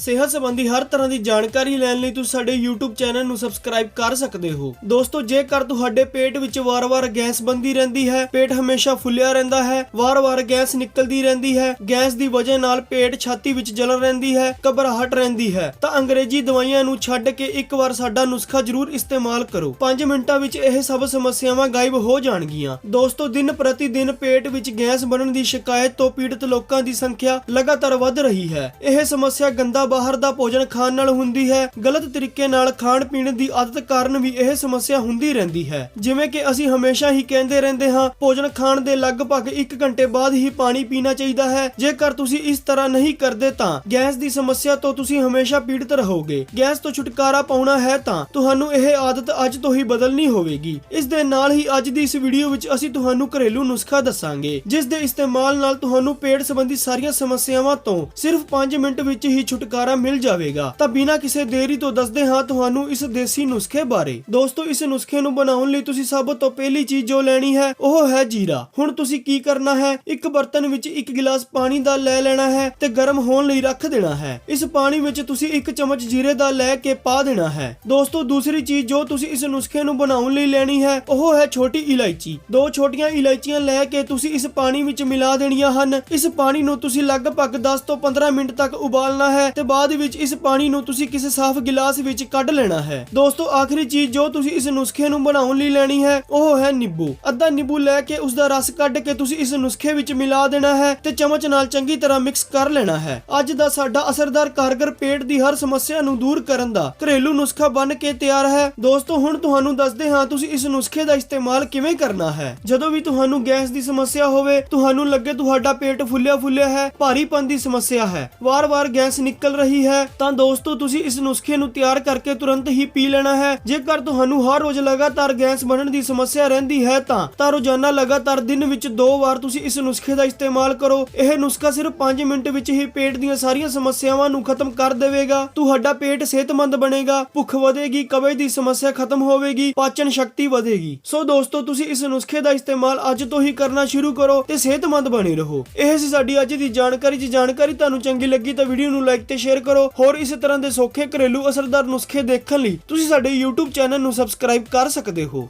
ਸਿਹਤ ਸੰਬੰਧੀ ਹਰ ਤਰ੍ਹਾਂ ਦੀ ਜਾਣਕਾਰੀ ਲੈਣ ਲਈ ਤੁਸੀਂ ਸਾਡੇ YouTube ਚੈਨਲ ਨੂੰ ਸਬਸਕ੍ਰਾਈਬ ਕਰ ਸਕਦੇ ਹੋ। ਦੋਸਤੋ, ਜੇਕਰ ਤੁਹਾਡੇ ਪੇਟ ਵਿੱਚ ਵਾਰ-ਵਾਰ ਗੈਸ ਬੰਦੀ ਰਹਿੰਦੀ ਹੈ, ਪੇਟ ਹਮੇਸ਼ਾ ਫੁੱਲਿਆ ਰਹਿੰਦਾ ਹੈ, ਵਾਰ-ਵਾਰ ਗੈਸ ਨਿਕਲਦੀ ਰਹਿੰਦੀ ਹੈ, ਗੈਸ ਦੀ ਵਜ੍ਹਾ ਨਾਲ ਪੇਟ ਛਾਤੀ ਵਿੱਚ ਜਲਨ ਰਹਿੰਦੀ ਹੈ, ਘਬਰਾਹਟ ਰਹਿੰਦੀ ਹੈ, ਤਾਂ ਅੰਗਰੇਜ਼ੀ ਦਵਾਈਆਂ ਨੂੰ ਛੱਡ ਕੇ ਇੱਕ ਵਾਰ ਸਾਡਾ ਨੁਸਖਾ ਜ਼ਰੂਰ ਇਸਤੇਮਾਲ ਕਰੋ। 5 ਮਿੰਟਾਂ ਵਿੱਚ ਇਹ ਸਭ ਸਮੱਸਿਆਵਾਂ ਗਾਇਬ ਹੋ ਜਾਣਗੀਆਂ। ਦੋਸਤੋ, ਦਿਨ ਪ੍ਰਤੀ ਦਿਨ ਪੇਟ ਵਿੱਚ ਗੈਸ ਬਣਨ ਦੀ ਸ਼ਿਕਾਇਤ ਤੋਂ ਪੀੜਤ ਲੋਕਾਂ ਦੀ ਸੰਖਿਆ ਲਗਾਤਾਰ ਵੱਧ ਰਹੀ ਹੈ। ਇਹ ਸਮੱਸਿਆ ਗੰਦਾ ਬਾਹਰ ਦਾ ਭੋਜਨ ਖਾਣ ਨਾਲ ਹੁੰਦੀ ਹੈ। ਗਲਤ ਤਰੀਕੇ ਨਾਲ ਖਾਣ ਪੀਣ ਦੀ ਆਦਤ ਕਾਰਨ ਵੀ ਇਹ ਸਮੱਸਿਆ ਹੁੰਦੀ ਰਹਿੰਦੀ ਹੈ। ਜਿਵੇਂ ਕਿ ਅਸੀਂ ਹਮੇਸ਼ਾ ਹੀ ਕਹਿੰਦੇ ਰਹਿੰਦੇ ਹਾਂ, ਭੋਜਨ ਖਾਣ ਦੇ ਲਗਭਗ 1 ਘੰਟੇ ਬਾਅਦ ਹੀ ਪਾਣੀ ਪੀਣਾ ਚਾਹੀਦਾ ਹੈ। ਜੇਕਰ ਤੁਸੀਂ ਇਸ ਤਰ੍ਹਾਂ ਨਹੀਂ ਕਰਦੇ ਤਾਂ ਗੈਸ ਦੀ ਸਮੱਸਿਆ ਤੋਂ ਤੁਸੀਂ ਹਮੇਸ਼ਾ ਪੀੜਤ ਰਹੋਗੇ। ਗੈਸ ਤੋਂ ਛੁਟਕਾਰਾ ਪਾਉਣਾ ਹੈ ਤਾਂ ਤੁਹਾਨੂੰ ਇਹ ਆਦਤ ਅੱਜ ਤੋਂ ਹੀ ਬਦਲਣੀ ਹੋਵੇਗੀ। ਇਸ ਦੇ ਨਾਲ ਹੀ ਅੱਜ ਦੀ ਇਸ ਵੀਡੀਓ ਵਿੱਚ ਅਸੀਂ ਤੁਹਾਨੂੰ ਘਰੇਲੂ ਨੁਸਖਾ ਦੱਸਾਂਗੇ, ਜਿਸ ਦੇ ਇਸਤੇਮਾਲ ਨਾਲ ਤੁਹਾਨੂੰ ਪੇਟ ਸੰਬੰਧੀ ਸਾਰੀਆਂ ਸਮੱਸਿਆਵਾਂ ਤੋਂ ਸਿਰਫ 5 ਮਿੰਟ ਵਿੱਚ ਹੀ ਛੁਟਕਾਰਾ ਮਿਲ ਜਾਵੇਗਾ। ਤਾਂ ਬਿਨਾਂ ਕਿਸੇ ਦੇਰੀ ਤੋਂ ਦੱਸਦੇ ਹਾਂ ਤੁਹਾਨੂੰ ਇਸ ਦੇਸੀ ਨੁਸਖੇ ਬਾਰੇ। ਦੋਸਤੋ, ਇਸ ਨੁਸਖੇ ਨੂੰ ਬਣਾਉਣ ਲਈ ਤੁਸੀਂ ਸਭ ਤੋਂ ਪਹਿਲੀ ਚੀਜ਼ ਜੋ ਲੈਣੀ ਹੈ, ਉਹ ਹੈ ਜੀਰਾ। ਹੁਣ ਤੁਸੀਂ ਕੀ ਕਰਨਾ ਹੈ? ਇੱਕ ਬਰਤਨ ਵਿੱਚ ਇੱਕ ਗਿਲਾਸ ਪਾਣੀ ਦਾ ਲੈ ਲੈਣਾ ਹੈ ਤੇ ਗਰਮ ਹੋਣ ਲਈ ਰੱਖ ਦੇਣਾ ਹੈ। ਇਸ ਪਾਣੀ ਵਿੱਚ ਤੁਸੀਂ ਇੱਕ ਚਮਚ ਜੀਰੇ ਦਾ ਲੈ ਕੇ ਪਾ ਦੇਣਾ ਹੈ। ਦੋਸਤੋ, ਦੂਸਰੀ ਚੀਜ਼ ਜੋ ਤੁਸੀਂ ਇਸ ਨੁਸਖੇ ਨੂੰ ਬਣਾਉਣ ਲਈ ਲੈਣੀ ਹੈ, ਉਹ ਹੈ ਛੋਟੀ ਇਲਾਇਚੀ। ਦੋ ਛੋਟੀਆਂ ਇਲਾਇਚੀਆਂ ਲੈ ਕੇ ਤੁਸੀਂ ਇਸ ਪਾਣੀ ਵਿੱਚ ਮਿਲਾ ਦੇਣੀਆਂ ਹਨ। ਇਸ ਪਾਣੀ ਨੂੰ ਤੁਸੀਂ ਲਗਭਗ 10 ਤੋਂ 15 ਮਿੰਟ ਤੱਕ ਉਬਾਲਣਾ ਹੈ ਤੇ ਬਾਅਦ ਵਿੱਚ ਇਸ ਪਾਣੀ ਨੂੰ ਤੁਸੀਂ ਕਿਸੇ ਸਾਫ਼ ਗਿਲਾਸ ਵਿੱਚ ਕੱਢ ਲੈਣਾ ਹੈ। ਦੋਸਤੋ, ਆਖਰੀ ਚੀਜ਼ ਜੋ ਤੁਸੀਂ ਇਸ ਨੁਸਖੇ ਨੂੰ ਬਣਾਉਣ ਲਈ ਲੈਣੀ ਹੈ, ਉਹ ਹੈ ਨਿੰਬੂ। ਅੱਧਾ ਨਿੰਬੂ ਲੈ ਕੇ ਉਸ ਦਾ ਰਸ ਕੱਢ ਕੇ ਤੁਸੀਂ ਇਸ ਨੁਸਖੇ ਵਿੱਚ ਮਿਲਾ ਦੇਣਾ ਹੈ ਤੇ ਚਮਚ ਨਾਲ ਚੰਗੀ ਤਰ੍ਹਾਂ ਮਿਕਸ ਕਰ ਲੈਣਾ ਹੈ। ਅੱਜ ਦਾ ਸਾਡਾ ਅਸਰਦਾਰ ਕਾਰਗਰ ਪੇਟ ਦੀ ਹਰ ਸਮੱਸਿਆ ਨੂੰ ਦੂਰ ਕਰਨ ਦਾ ਘਰੇਲੂ ਨੁਸਖਾ ਬਣ ਕੇ ਤਿਆਰ ਹੈ। ਦੋਸਤੋ, ਹੁਣ ਤੁਹਾਨੂੰ ਦੱਸਦੇ ਹਾਂ ਤੁਸੀਂ ਇਸ ਨੁਸਖੇ ਦਾ ਇਸਤੇਮਾਲ ਕਿਵੇਂ ਕਰਨਾ ਹੈ। ਜਦੋਂ ਵੀ ਤੁਹਾਨੂੰ ਗੈਸ ਦੀ ਸਮੱਸਿਆ ਹੋਵੇ, ਤੁਹਾਨੂੰ ਲੱਗੇ ਤੁਹਾਡਾ ਪੇਟ ਫੁੱਲਿਆ ਫੁੱਲਿਆ ਹੈ, ਭਾਰੀਪਨ ਦੀ ਸਮੱਸਿਆ ਹੈ। ਵਾਰ-ਵਾਰ ਗੈਸ ਨਿਕਲ ਨਿਕਲ ਰਹੀ ਹੈ, ਤਾਂ ਦੋਸਤੋ ਤੁਸੀਂ ਇਸ ਨੁਸਖੇ ਨੂੰ ਤਿਆਰ ਕਰਕੇ ਤੁਰੰਤ ਹੀ ਪੀ ਲੈਣਾ ਹੈ। ਜੇਕਰ ਤੁਹਾਨੂੰ ਹਰ ਰੋਜ਼ ਲਗਾਤਾਰ ਗੈਸ ਬਣਨ ਦੀ ਸਮੱਸਿਆ ਰਹਿੰਦੀ ਹੈ ਤਾਂ ਤਾਂ ਰੋਜ਼ਾਨਾ ਲਗਾਤਾਰ ਦਿਨ ਵਿੱਚ ਦੋ ਵਾਰ ਤੁਸੀਂ ਇਸ ਨੁਸਖੇ ਦਾ ਇਸਤੇਮਾਲ ਕਰੋ। ਇਹ ਨੁਸਖਾ ਸਿਰਫ 5 ਮਿੰਟ ਵਿੱਚ ਹੀ ਪੇਟ ਦੀਆਂ ਸਾਰੀਆਂ ਸਮੱਸਿਆਵਾਂ ਨੂੰ ਖਤਮ ਕਰ ਦੇਵੇਗਾ। ਤੁਹਾਡਾ ਪੇਟ ਸਿਹਤਮੰਦ ਬਣੇਗਾ, ਭੁੱਖ ਵਧੇਗੀ, ਕਬਜ਼ ਦੀ ਸਮੱਸਿਆ ਖਤਮ ਹੋਵੇਗੀ, ਪਾਚਨ ਸ਼ਕਤੀ ਵਧੇਗੀ। ਸੋ ਦੋਸਤੋ ਤੁਸੀਂ ਇਸ ਨੁਸਖੇ ਦਾ ਇਸਤੇਮਾਲ ਅੱਜ ਤੋਂ ਹੀ ਕਰਨਾ ਸ਼ੁਰੂ ਕਰੋ ਤੇ ਸਿਹਤਮੰਦ ਬਣੇ ਰਹੋ। ਇਹ ਸੀ ਸਾਡੀ ਅੱਜ ਦੀ ਜਾਣਕਾਰੀ। ਜੀ ਜਾਣਕਾਰੀ ਤੁਹਾਨੂੰ ਚੰਗੀ ਲੱਗੀ ਤਾਂ ਵੀਡੀਓ ਨੂੰ ਲਾਈਕ ਤੇ ਸ਼ੇਅਰ ਕਰੋ। ਹੋਰ ਇਸੇ ਤਰ੍ਹਾਂ ਦੇ ਸੌਖੇ ਘਰੇਲੂ ਅਸਰਦਾਰ ਨੁਸਖੇ ਦੇਖਣ ਲਈ ਤੁਸੀਂ ਸਾਡੇ YouTube ਚੈਨਲ ਨੂੰ ਸਬਸਕ੍ਰਾਈਬ ਕਰ ਸਕਦੇ ਹੋ।